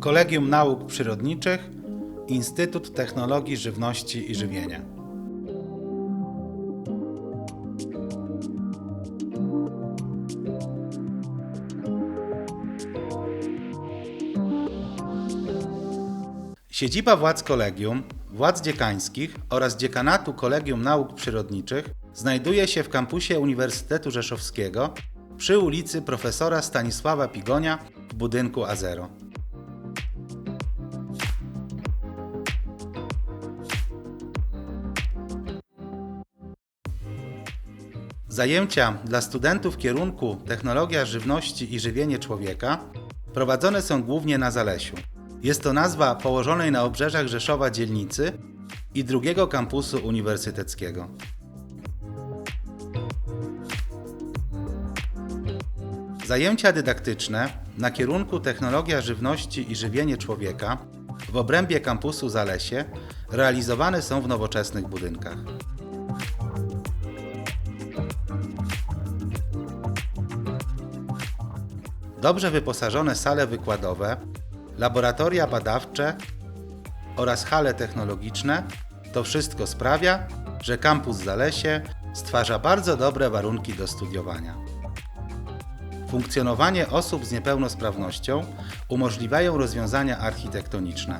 Kolegium Nauk Przyrodniczych, Instytut Technologii Żywności i Żywienia. Siedziba władz kolegium, władz dziekańskich oraz dziekanatu Kolegium Nauk Przyrodniczych znajduje się w kampusie Uniwersytetu Rzeszowskiego przy ulicy profesora Stanisława Pigonia w budynku A0. Zajęcia dla studentów kierunku Technologia Żywności i Żywienie Człowieka prowadzone są głównie na Zalesiu. Jest to nazwa położonej na obrzeżach Rzeszowa dzielnicy i drugiego kampusu uniwersyteckiego. Zajęcia dydaktyczne na kierunku Technologia Żywności i Żywienie Człowieka w obrębie kampusu Zalesie realizowane są w nowoczesnych budynkach. Dobrze wyposażone sale wykładowe, laboratoria badawcze oraz hale technologiczne to wszystko sprawia, że kampus Zalesie stwarza bardzo dobre warunki do studiowania. Funkcjonowanie osób z niepełnosprawnością umożliwiają rozwiązania architektoniczne.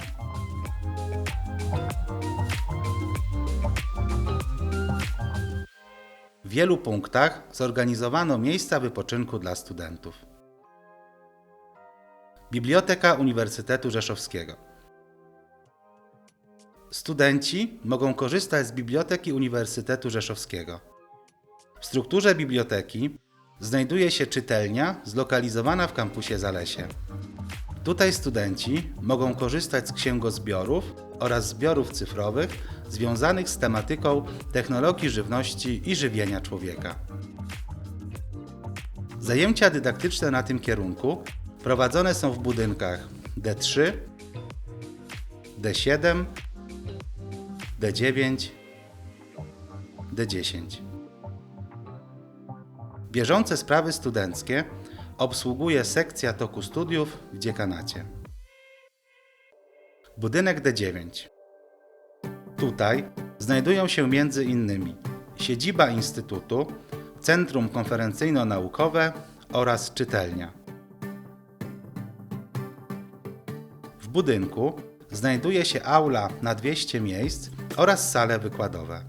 W wielu punktach zorganizowano miejsca wypoczynku dla studentów. Biblioteka Uniwersytetu Rzeszowskiego. Studenci mogą korzystać z Biblioteki Uniwersytetu Rzeszowskiego. W strukturze biblioteki znajduje się czytelnia zlokalizowana w kampusie Zalesie. Tutaj studenci mogą korzystać z księgozbiorów oraz zbiorów cyfrowych związanych z tematyką technologii żywności i żywienia człowieka. Zajęcia dydaktyczne na tym kierunku prowadzone są w budynkach D3, D7, D9, D10. Bieżące sprawy studenckie obsługuje sekcja toku studiów w dziekanacie. Budynek D9. Tutaj znajdują się między innymi siedziba Instytutu, Centrum Konferencyjno-Naukowe oraz czytelnia. W budynku znajduje się aula na 200 miejsc oraz sale wykładowe.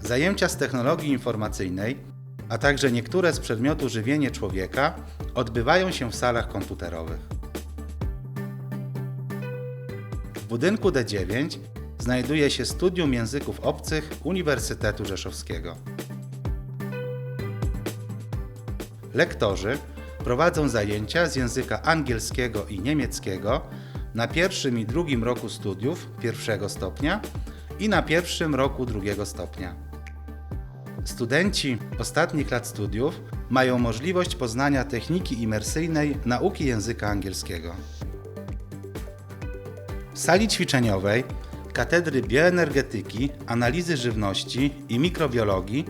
Zajęcia z technologii informacyjnej, a także niektóre z przedmiotu żywienie człowieka odbywają się w salach komputerowych. W budynku D9 znajduje się Studium Języków Obcych Uniwersytetu Rzeszowskiego. Lektorzy prowadzą zajęcia z języka angielskiego i niemieckiego na pierwszym i drugim roku studiów pierwszego stopnia i na pierwszym roku drugiego stopnia. Studenci ostatnich lat studiów mają możliwość poznania techniki imersyjnej nauki języka angielskiego. W sali ćwiczeniowej katedry bioenergetyki, analizy żywności i mikrobiologii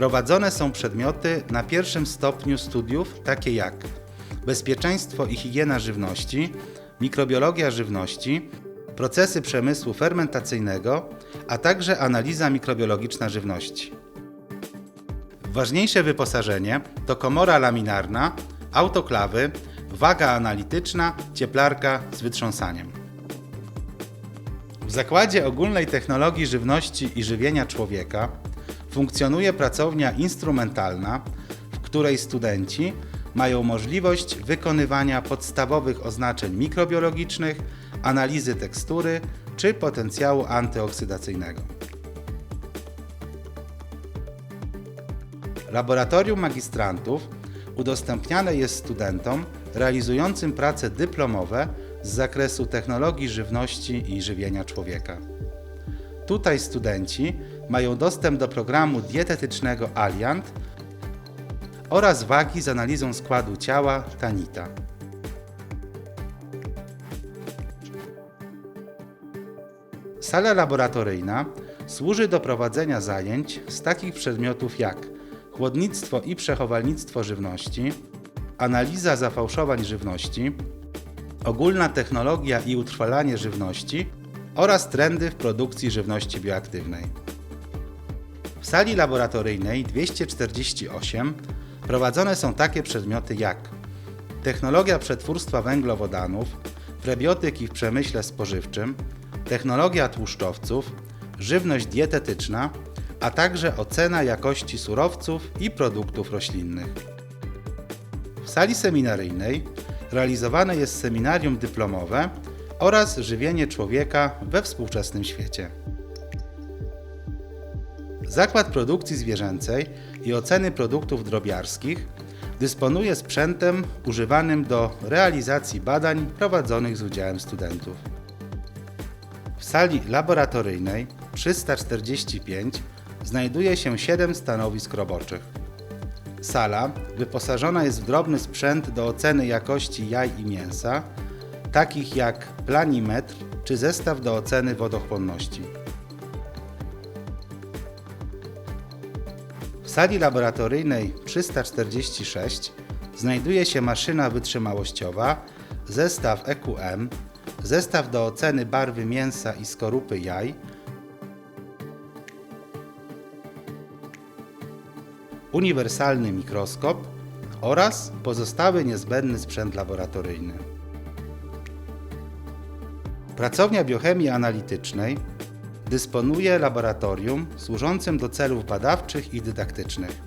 prowadzone są przedmioty na pierwszym stopniu studiów takie jak bezpieczeństwo i higiena żywności, mikrobiologia żywności, procesy przemysłu fermentacyjnego, a także analiza mikrobiologiczna żywności. Ważniejsze wyposażenie to komora laminarna, autoklawy, waga analityczna, cieplarka z wytrząsaniem. W Zakładzie Ogólnej Technologii Żywności i Żywienia Człowieka funkcjonuje pracownia instrumentalna, w której studenci mają możliwość wykonywania podstawowych oznaczeń mikrobiologicznych, analizy tekstury czy potencjału antyoksydacyjnego. Laboratorium magistrantów udostępniane jest studentom realizującym prace dyplomowe z zakresu technologii żywności i żywienia człowieka. Tutaj studenci mają dostęp do programu dietetycznego Aliant oraz wagi z analizą składu ciała Tanita. Sala laboratoryjna służy do prowadzenia zajęć z takich przedmiotów jak chłodnictwo i przechowalnictwo żywności, analiza zafałszowań żywności, ogólna technologia i utrwalanie żywności oraz trendy w produkcji żywności bioaktywnej. W sali laboratoryjnej 248 prowadzone są takie przedmioty jak technologia przetwórstwa węglowodanów, prebiotyki w przemyśle spożywczym, technologia tłuszczowców, żywność dietetyczna, a także ocena jakości surowców i produktów roślinnych. W sali seminaryjnej realizowane jest seminarium dyplomowe oraz żywienie człowieka we współczesnym świecie. Zakład Produkcji Zwierzęcej i Oceny Produktów Drobiarskich dysponuje sprzętem używanym do realizacji badań prowadzonych z udziałem studentów. W sali laboratoryjnej 345 znajduje się 7 stanowisk roboczych. Sala wyposażona jest w drobny sprzęt do oceny jakości jaj i mięsa, takich jak planimetr czy zestaw do oceny wodochłonności. W sali laboratoryjnej 346 znajduje się maszyna wytrzymałościowa, zestaw EQM, zestaw do oceny barwy mięsa i skorupy jaj, uniwersalny mikroskop oraz pozostały niezbędny sprzęt laboratoryjny. Pracownia biochemii analitycznej dysponuje laboratorium służącym do celów badawczych i dydaktycznych.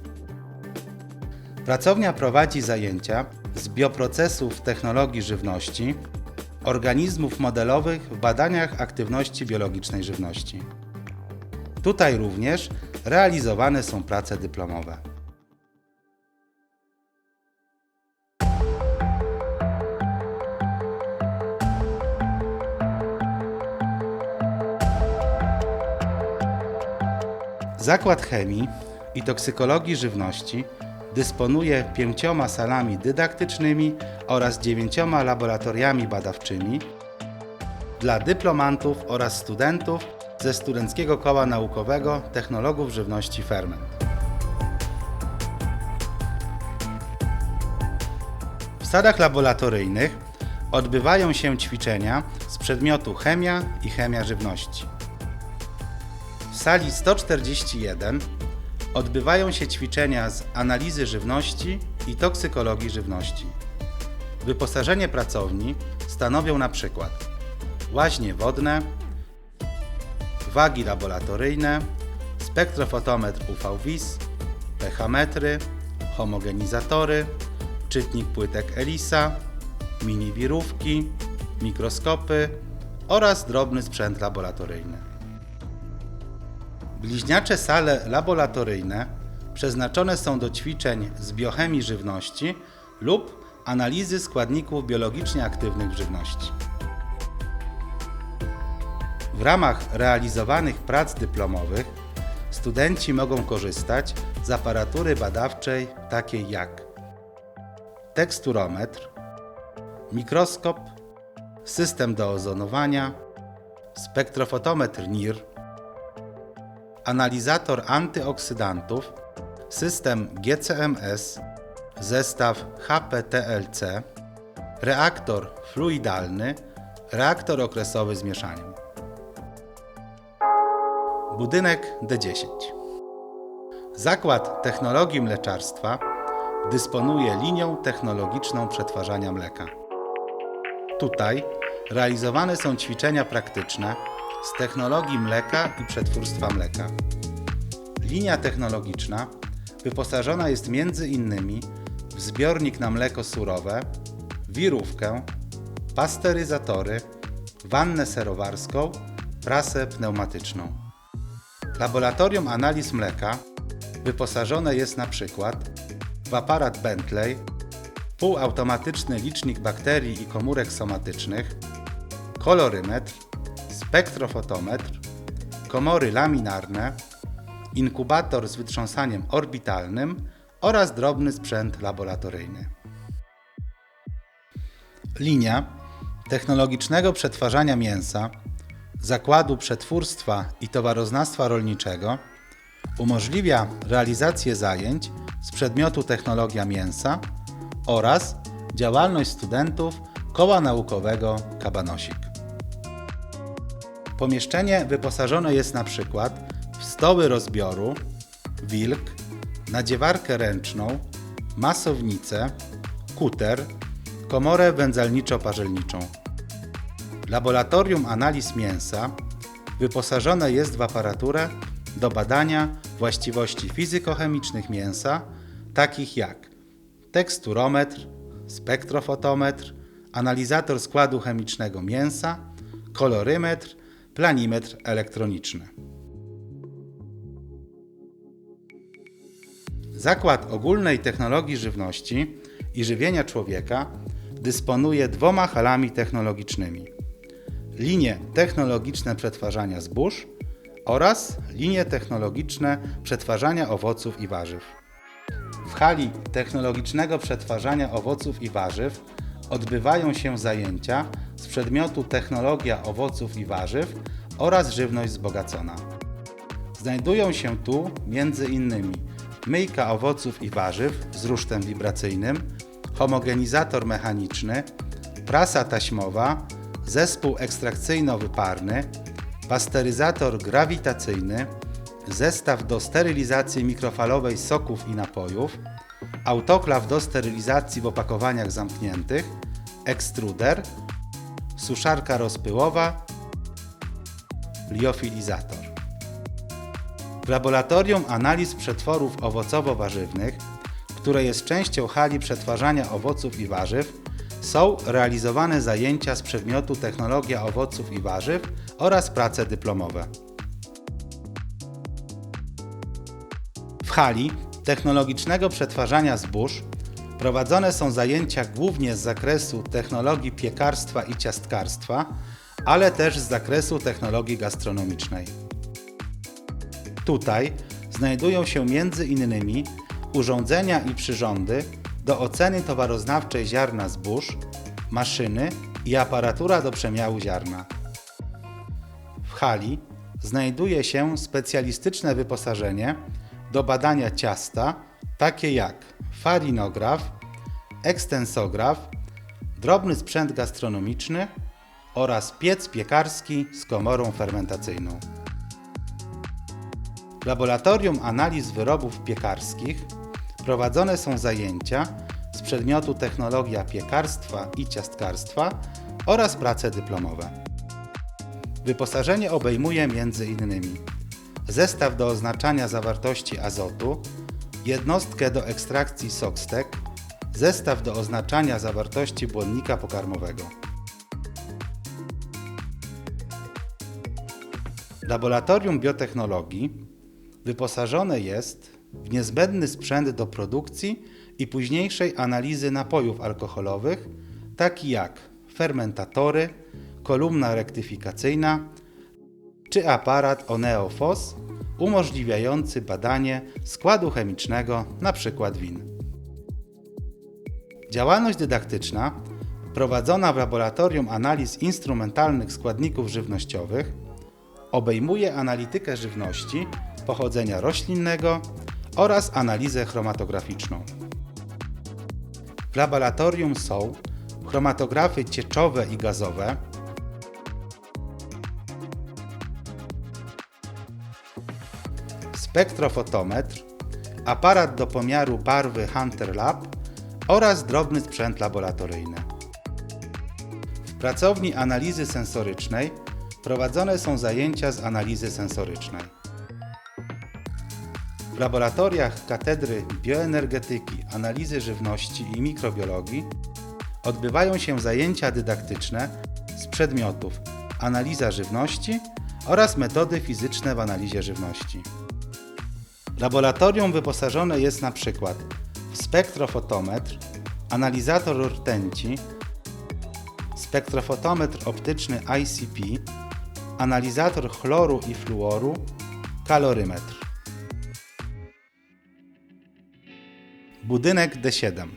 Pracownia prowadzi zajęcia z bioprocesów technologii żywności, organizmów modelowych w badaniach aktywności biologicznej żywności. Tutaj również realizowane są prace dyplomowe. Zakład Chemii i Toksykologii Żywności dysponuje pięcioma salami dydaktycznymi oraz dziewięcioma laboratoriami badawczymi dla dyplomantów oraz studentów ze Studenckiego Koła Naukowego Technologów Żywności Ferment. W sadach laboratoryjnych odbywają się ćwiczenia z przedmiotu chemia i chemia żywności. Sali 141 odbywają się ćwiczenia z analizy żywności i toksykologii żywności. Wyposażenie pracowni stanowią na przykład łaźnie wodne, wagi laboratoryjne, spektrofotometr UV-WIS, pH-metry, homogenizatory, czytnik płytek ELISA, mini wirówki, mikroskopy oraz drobny sprzęt laboratoryjny. Bliźniacze sale laboratoryjne przeznaczone są do ćwiczeń z biochemii żywności lub analizy składników biologicznie aktywnych w żywności. W ramach realizowanych prac dyplomowych studenci mogą korzystać z aparatury badawczej takiej jak teksturometr, mikroskop, system do ozonowania, spektrofotometr NIR, analizator antyoksydantów, system GCMS, zestaw HPTLC, reaktor fluidalny, reaktor okresowy z mieszaniem. Budynek D10. Zakład Technologii Mleczarstwa dysponuje linią technologiczną przetwarzania mleka. Tutaj realizowane są ćwiczenia praktyczne z technologii mleka i przetwórstwa mleka. Linia technologiczna wyposażona jest innymi w zbiornik na mleko surowe, wirówkę, pasteryzatory, wannę serowarską, prasę pneumatyczną. Laboratorium analiz mleka wyposażone jest na przykład w aparat Bentley, półautomatyczny licznik bakterii i komórek somatycznych, kolorymetr, spektrofotometr, komory laminarne, inkubator z wytrząsaniem orbitalnym oraz drobny sprzęt laboratoryjny. Linia technologicznego przetwarzania mięsa Zakładu Przetwórstwa i Towaroznawstwa Rolniczego umożliwia realizację zajęć z przedmiotu technologia mięsa oraz działalność studentów Koła Naukowego Kabanosik. Pomieszczenie wyposażone jest na przykład w stoły rozbioru, wilk, nadziewarkę ręczną, masownicę, kuter, komorę wędzalniczo-parzelniczą. Laboratorium analiz mięsa wyposażone jest w aparaturę do badania właściwości fizykochemicznych mięsa, takich jak teksturometr, spektrofotometr, analizator składu chemicznego mięsa, kolorymetr, planimetr elektroniczny. Zakład Ogólnej Technologii Żywności i Żywienia Człowieka dysponuje dwoma halami technologicznymi. Linie technologiczne przetwarzania zbóż oraz linie technologiczne przetwarzania owoców i warzyw. W hali technologicznego przetwarzania owoców i warzyw odbywają się zajęcia z przedmiotu technologia owoców i warzyw oraz żywność wzbogacona. Znajdują się tu m.in. myjka owoców i warzyw z rusztem wibracyjnym, homogenizator mechaniczny, prasa taśmowa, zespół ekstrakcyjno-wyparny, pasteryzator grawitacyjny, zestaw do sterylizacji mikrofalowej soków i napojów, autoklaw do sterylizacji w opakowaniach zamkniętych, ekstruder, suszarka rozpyłowa, liofilizator. W laboratorium analiz przetworów owocowo-warzywnych, które jest częścią hali przetwarzania owoców i warzyw, są realizowane zajęcia z przedmiotu technologia owoców i warzyw oraz prace dyplomowe. W hali technologicznego przetwarzania zbóż prowadzone są zajęcia głównie z zakresu technologii piekarstwa i ciastkarstwa, ale też z zakresu technologii gastronomicznej. Tutaj znajdują się m.in. urządzenia i przyrządy do oceny towaroznawczej ziarna zbóż, maszyny i aparatura do przemiału ziarna. W hali znajduje się specjalistyczne wyposażenie do badania ciasta, takie jak farinograf, ekstensograf, drobny sprzęt gastronomiczny oraz piec piekarski z komorą fermentacyjną. W Laboratorium Analiz Wyrobów Piekarskich prowadzone są zajęcia z przedmiotu technologia piekarstwa i ciastkarstwa oraz prace dyplomowe. Wyposażenie obejmuje m.in. zestaw do oznaczania zawartości azotu, jednostkę do ekstrakcji SOXTEC, zestaw do oznaczania zawartości błonnika pokarmowego. Laboratorium Biotechnologii wyposażone jest w niezbędny sprzęt do produkcji i późniejszej analizy napojów alkoholowych, taki jak fermentatory, kolumna rektyfikacyjna czy aparat Oneofos umożliwiający badanie składu chemicznego np. win. Działalność dydaktyczna prowadzona w Laboratorium Analiz Instrumentalnych Składników Żywnościowych obejmuje analitykę żywności pochodzenia roślinnego oraz analizę chromatograficzną. W laboratorium są chromatografy cieczowe i gazowe, spektrofotometr, aparat do pomiaru barwy Hunter Lab oraz drobny sprzęt laboratoryjny. W pracowni analizy sensorycznej prowadzone są zajęcia z analizy sensorycznej. W laboratoriach Katedry Bioenergetyki, Analizy Żywności i Mikrobiologii odbywają się zajęcia dydaktyczne z przedmiotów analiza żywności oraz metody fizyczne w analizie żywności. Laboratorium wyposażone jest na przykład w spektrofotometr, analizator rtęci, spektrofotometr optyczny ICP, analizator chloru i fluoru, kalorymetr. Budynek D7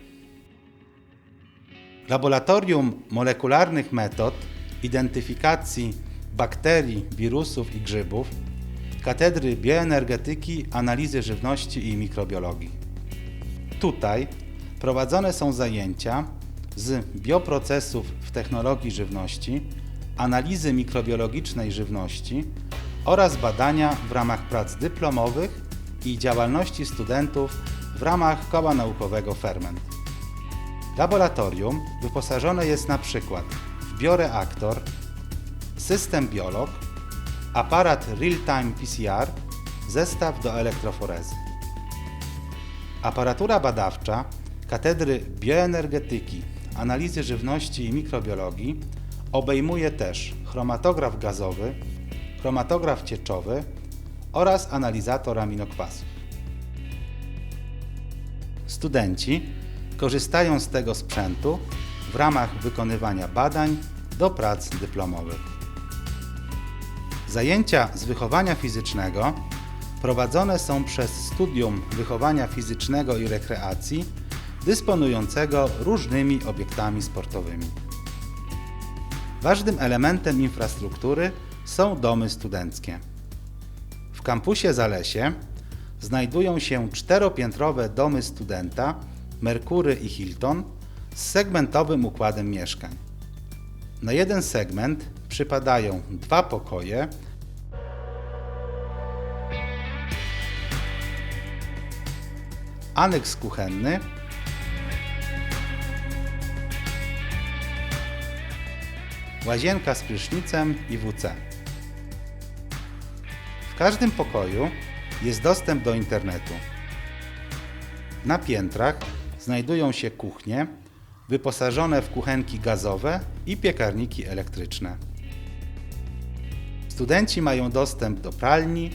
Laboratorium molekularnych metod identyfikacji bakterii, wirusów i grzybów Katedry Bioenergetyki, Analizy Żywności i Mikrobiologii. Tutaj prowadzone są zajęcia z bioprocesów w technologii żywności, analizy mikrobiologicznej żywności oraz badania w ramach prac dyplomowych i działalności studentów w ramach koła naukowego Ferment. Laboratorium wyposażone jest na przykład w bioreaktor, system biolog, aparat real-time PCR, zestaw do elektroforezy. Aparatura badawcza Katedry Bioenergetyki, Analizy Żywności i Mikrobiologii obejmuje też chromatograf gazowy, chromatograf cieczowy oraz analizator aminokwasów. Studenci korzystają z tego sprzętu w ramach wykonywania badań do prac dyplomowych. Zajęcia z wychowania fizycznego prowadzone są przez Studium Wychowania Fizycznego i Rekreacji dysponującego różnymi obiektami sportowymi. Ważnym elementem infrastruktury są domy studenckie. W kampusie Zalesie znajdują się czteropiętrowe domy studenta Merkury i Hilton z segmentowym układem mieszkań. Na jeden segment przypadają dwa pokoje, aneks kuchenny, łazienka z prysznicem i WC. W każdym pokoju jest dostęp do internetu. Na piętrach znajdują się kuchnie wyposażone w kuchenki gazowe i piekarniki elektryczne. Studenci mają dostęp do pralni,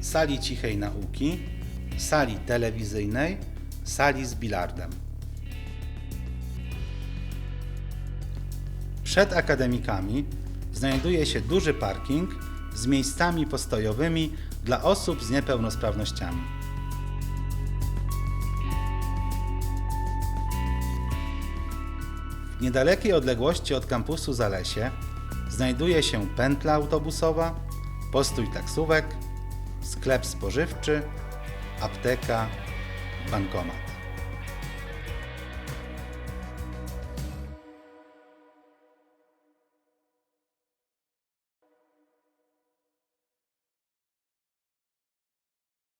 sali cichej nauki, sali telewizyjnej, sali z bilardem. Przed akademikami znajduje się duży parking z miejscami postojowymi dla osób z niepełnosprawnościami. W niedalekiej odległości od kampusu Zalesie znajduje się pętla autobusowa, postój taksówek, sklep spożywczy, apteka, bankomat.